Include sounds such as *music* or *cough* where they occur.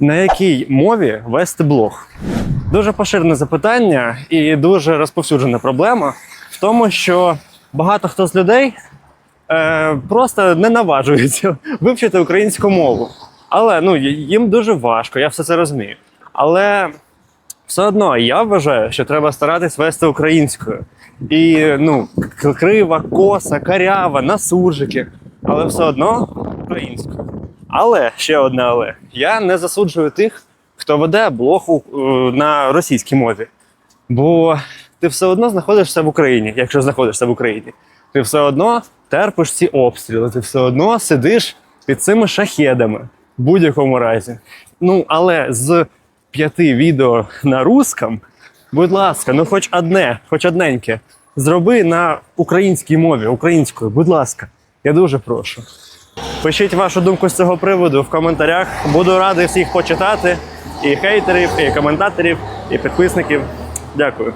на якій мові вести блог? Дуже поширене запитання і дуже розповсюджена проблема в тому, що багато хто з людей е, просто не наважується *laughs* вивчити українську мову. Але ну, їм дуже важко, я все це розумію. Але все одно я вважаю, що треба старатись вести українською. І ну, крива, коса, карява, на суржики, але все одно українською. Але ще одне але я не засуджую тих, хто веде блог е, на російській мові. Бо ти все одно знаходишся в Україні, якщо знаходишся в Україні. Ти все одно терпиш ці обстріли, ти все одно сидиш під цими шахедами в будь-якому разі. Ну, але з п'яти відео на русском, будь ласка, ну хоч одне, хоч одненьке, зроби на українській мові, українською, будь ласка, я дуже прошу. Пишіть вашу думку з цього приводу в коментарях. Буду радий всіх почитати. І хейтерів, і коментаторів, і підписників. Дякую.